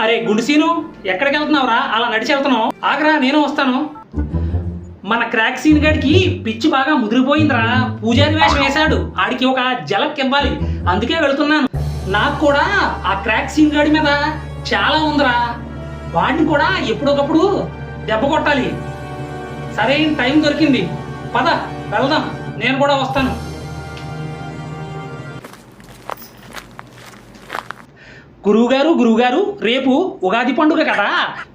అరే గుడిసీను ఎక్కడికి వెళ్తున్నావురా? అలా నడిచి వెళ్తున్నావు? ఆగరా నేను వస్తాను. మన క్రాక్ సీన్ గడికి పిచ్చి బాగా ముదిరిపోయిందిరా. పూజారి వేషం వేశాడు. ఆడికి ఒక జలక్ ఇవ్వాలి. అందుకే వెళుతున్నాను. నాకు కూడా ఆ క్రాక్ సీన్ గడి మీద చాలా ఉందిరా. వాడిని కూడా ఎప్పుడొకప్పుడు దెబ్బ కొట్టాలి. సరైన టైం దొరికింది. పద వెళ్దాం. నేను కూడా వస్తాను. గురువుగారు గురువుగారు రేపు ఉగాది పండుగ కదా.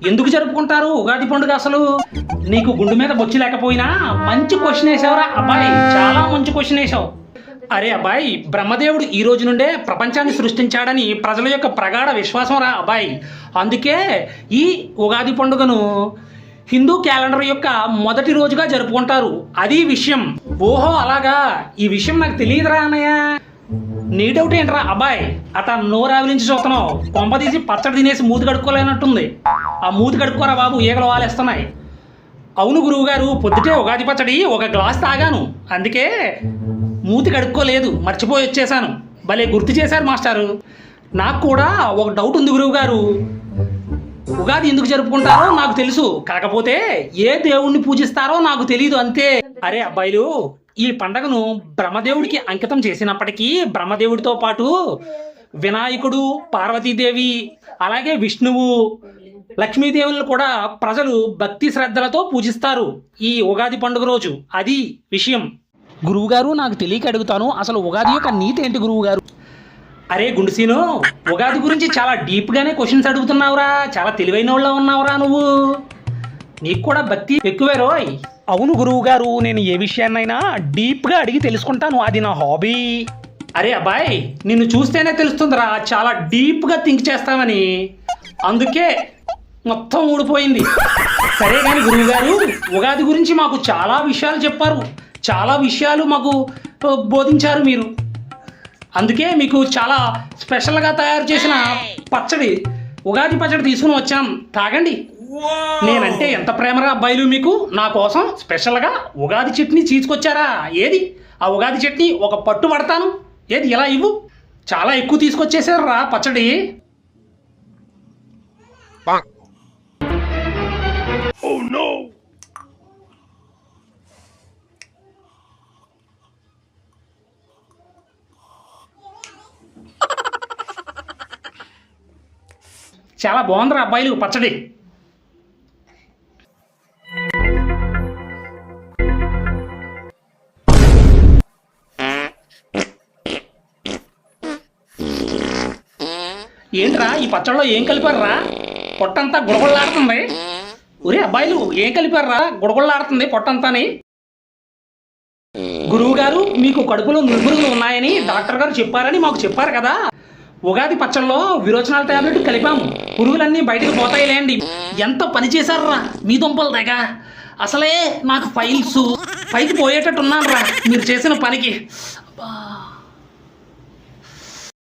ఎందుకు జరుపుకుంటారు ఉగాది పండుగ అసలు? నీకు గుండు మీద బొచ్చి లేకపోయినా మంచి క్వశ్చన్ వేసావురా అబ్బాయి. చాలా మంచి క్వశ్చన్ వేసావు. అరే అబ్బాయి బ్రహ్మదేవుడు ఈ రోజు నుండే ప్రపంచాన్ని సృష్టించాడని ప్రజల యొక్క ప్రగాఢ విశ్వాసం రా అబ్బాయి. అందుకే ఈ ఉగాది పండుగను హిందూ క్యాలెండర్ యొక్క మొదటి రోజుగా జరుపుకుంటారు. అది విషయం. ఓహో అలాగా? ఈ విషయం నాకు తెలియదురా అన్నయ్య. నీ డౌట్ ఏంట్రా? అబ్బాయి అతను నోరావిలించి చూస్తున్నావు. కొంప తీసి పచ్చడి తినేసి మూతి కడుక్కోలేనట్టుంది. ఆ మూతి కడుక్కోరా బాబు ఈగలు వాలేస్తున్నాయి. అవును గురువు గారు పొద్దుటే ఉగాది పచ్చడి ఒక గ్లాస్ తాగాను. అందుకే మూతి కడుక్కోలేదు మర్చిపోయి వచ్చేసాను. భలే గుర్తు చేశారు మాస్టారు. నాకు కూడా ఒక డౌట్ ఉంది గురువుగారు. ఉగాది ఎందుకు జరుపుకుంటారో నాకు తెలుసు. కాకపోతే ఏ దేవుణ్ణి పూజిస్తారో నాకు తెలియదు అంతే. అరే అబ్బాయిలు ఈ పండగను బ్రహ్మదేవుడికి అంకితం చేసినప్పటికీ బ్రహ్మదేవుడితో పాటు వినాయకుడు పార్వతీదేవి అలాగే విష్ణువు లక్ష్మీదేవులను కూడా ప్రజలు భక్తి శ్రద్ధలతో పూజిస్తారు ఈ ఉగాది పండుగ రోజు. అది విషయం. గురువుగారు నాకు తెలియక అడుగుతాను. అసలు ఉగాది యొక్క నీతి ఏంటి గురువుగారు? అరే గుండుసీను ఉగాది గురించి చాలా డీప్గానే క్వశ్చన్స్ అడుగుతున్నావురా. చాలా తెలివైన వాళ్ళ ఉన్నావురా నువ్వు. నీకు కూడా భక్తి ఎక్కువే రోయ్. అవును గురువు గారు నేను ఏ విషయాన్నైనా డీప్గా అడిగి తెలుసుకుంటాను. అది నా హాబీ. అరే అబ్బాయి నిన్ను చూస్తేనే తెలుస్తుందిరా చాలా డీప్గా థింక్ చేస్తామని అందుకే మొత్తం ఊడిపోయింది. సరే కానీ గురువు గారు ఉగాది గురించి మాకు చాలా విషయాలు చెప్పారు. చాలా విషయాలు మాకు బోధించారు మీరు. అందుకే మీకు చాలా స్పెషల్గా తయారు చేసిన పచ్చడి ఉగాది పచ్చడి తీసుకుని వచ్చాం. తాగండి. నేనంటే ఎంత ప్రేమరా అబ్బాయిలు మీకు? నా కోసం స్పెషల్గా ఉగాది చట్నీ తీసుకొచ్చారా? ఏది? ఆ ఉగాది చట్నీ ఒక పట్టు పడతాను. ఏది? ఇలా ఇవ్వు. చాలా ఎక్కువ తీసుకొచ్చేసారు రా పచ్చడి చాలా బాగుందిరా అబ్బాయిలు పచ్చడి. ఏంట్రా ఈ పచ్చళ్ళలో ఏం కలిపారురా? పొట్టంతా గుడగొళ్ళాడుతుంది ఒరే అబ్బాయిలు ఏం కలిపారురా? గుడగొళ్ళాడుతుంది పొట్టంతాని. గురువు గారు మీకు కడుపులో నురుగులు ఉన్నాయని డాక్టర్ గారు చెప్పారని మాకు చెప్పారు కదా. ఉగాది పచ్చళ్ళలో విరోచనాల టాబ్లెట్ కలిపాము పురుగులన్నీ బయటకు పోతాయిలేండి. ఎంత పని చేశారురా మీ దుంపలు దగ్గ అసలే నాకు ఫైల్స్ పైకి పోయేటట్టు ఉన్నాను రా మీరు చేసిన పనికి. అబ్బా.